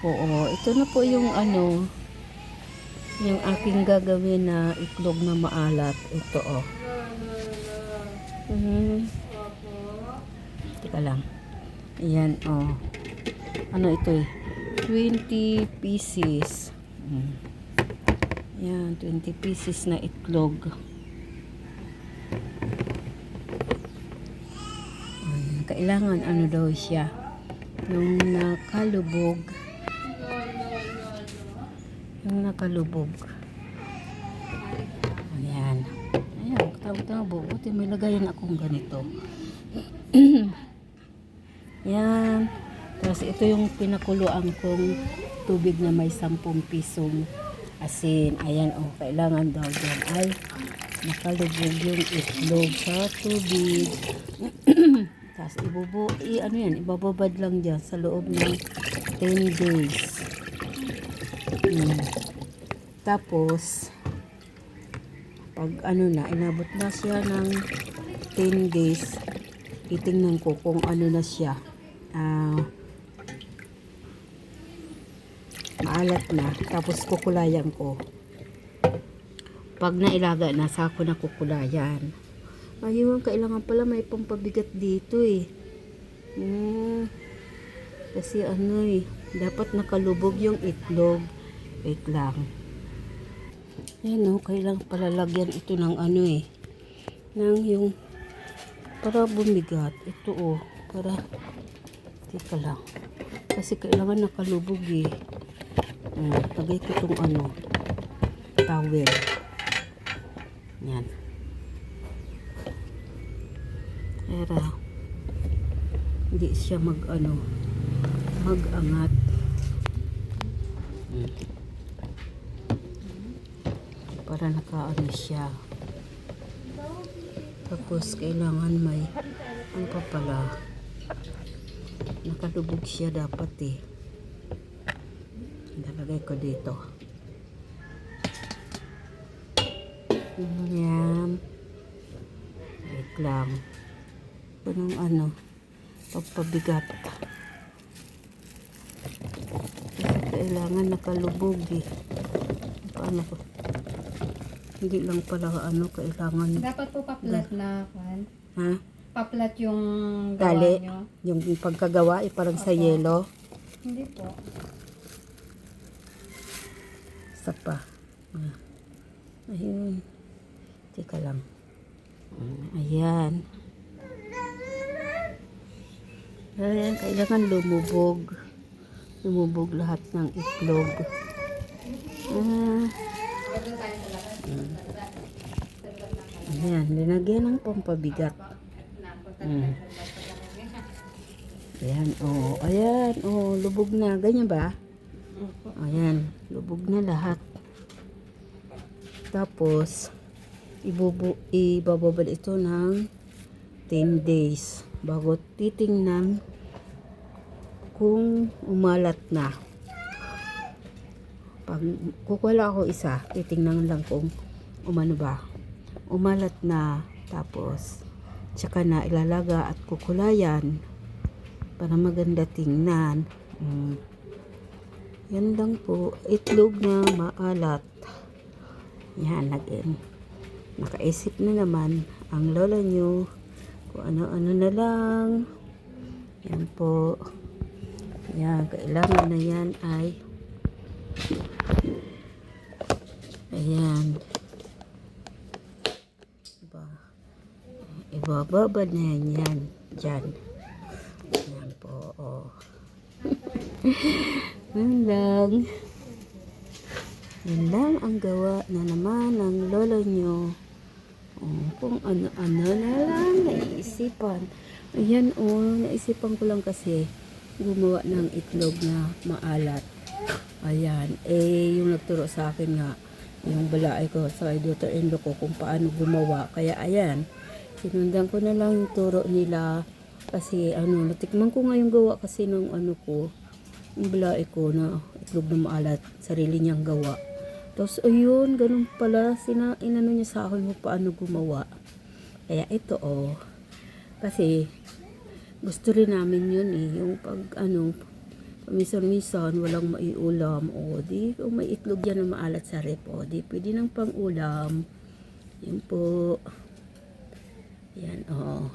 Oo, ito na po yung ano, yung aking gagawin na itlog na maalat. Ito oh. Mhm. Teka lang. Ayan oh. Ano ito eh? 20 pieces. Mm. Ayan, 20 pieces na itlog. Ayan, kailangan ano daw siya? Yung nakalubog. Yung nakalubog. Ayan. Ayan, tawag-tawag. Buti may lagayan akong ganito. Yan. Tapos ito yung pinakuluan kong tubig na may 10 pisong asin. Ayan, oh, kailangan daw dyan ay nakalubog yung itlog sa tubig. Tapos ibubu, i, ano yan, ibababad lang dyan sa loob ng 10 days. Hmm. Tapos, pag ano na, inabot na siya ng 10 days, titingnan ko kung ano na siya. Ah, maalat na. Tapos kukulayan ko. Pag nailaga na, sako na kukulayan. Ayun, kailangan pala may pampabigat dito eh. Hmm. Kasi ano eh, dapat nakalubog yung itlog. Wait lang. Ayan o, kailangan pala lagyan ito ng ano eh. Ng yung, para bumigat. Ito o, para, teka lang. Kasi kailangan nakalubog eh. Hmm, lagay ko itong ano, towel. Yan. Era, hindi siya mag ano, mag-angat. Hmm. Para nakaano siya. Tapos kailangan may ano pa pala nakalubog siya dapat eh. Nalagay ko dito. Yan. Wait lang. Anong ano, pagpabigat. Kasi kailangan nakalubog eh. Paano ko? Hindi lang pala ano, kailangan, Dapat po paplat na, kan? ha? Paplat yung gawa nyo. Yung pagkagawa, eh, parang sa Opo. yelo. Hindi po. Isa pa. Ah. Ayun. Teka lang. Ayan. Ayan, kailangan lumubog. Lumubog lahat ng itlog. Ah. Mm. Ayan, linagyan ng pampabigat. Mm. Ayan, oo. Ayan, oo, lubog na. Ganyan ba? Ayan, lubog na lahat. Tapos, ibubu ibababad ito ng 10 days bago titingnan kung umalat na. Pag kukuha ako isa, titingnan lang kung umano ba. Umalat na, tapos tsaka na ilalaga at kukulayan para maganda tingnan. Mm. Yan lang po. Itlog na maalat. Yan, nag nakaisip na naman ang lola nyo kung ano-ano na lang. Yan po. Yan, kailangan na yan ay ayan. Iba, ibababad na yan yan. Dyan. Yan po, oh. Yan lang. Yan lang ang gawa na naman ng lola nyo. Oh, kung ano-ano na lang naisipan. Ayan oh, naisipan ko lang kasi gumawa ng itlog na maalat. Ayan. Eh, yung nagturo sa akin nga, yung balaay ko sa daughter in ko kung paano gumawa. Kaya ayan, sinundan ko na lang yung turo nila. Kasi ano, natikman ko nga yung gawa kasi ng ano ko, yung balaay ko na itlog na maalat, sarili niyang gawa. Tapos ayun, ganun pala, sina, inano niya sa akin kung paano gumawa. Kaya ito oh, kasi gusto rin namin yun eh, yung pag ano, Minsan-minsan, walang maiulam. O, di, kung may itlog yan na maalat sa rep, o, di, pwede ng pang-ulam. Yan po. Yan, o.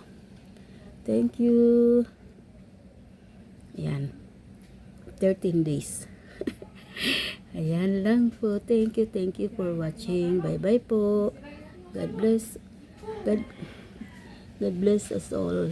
Thank you. Yan. 13 days. Ayan lang po. Thank you, thank you for watching. Bye-bye po. God bless. God, God bless us all.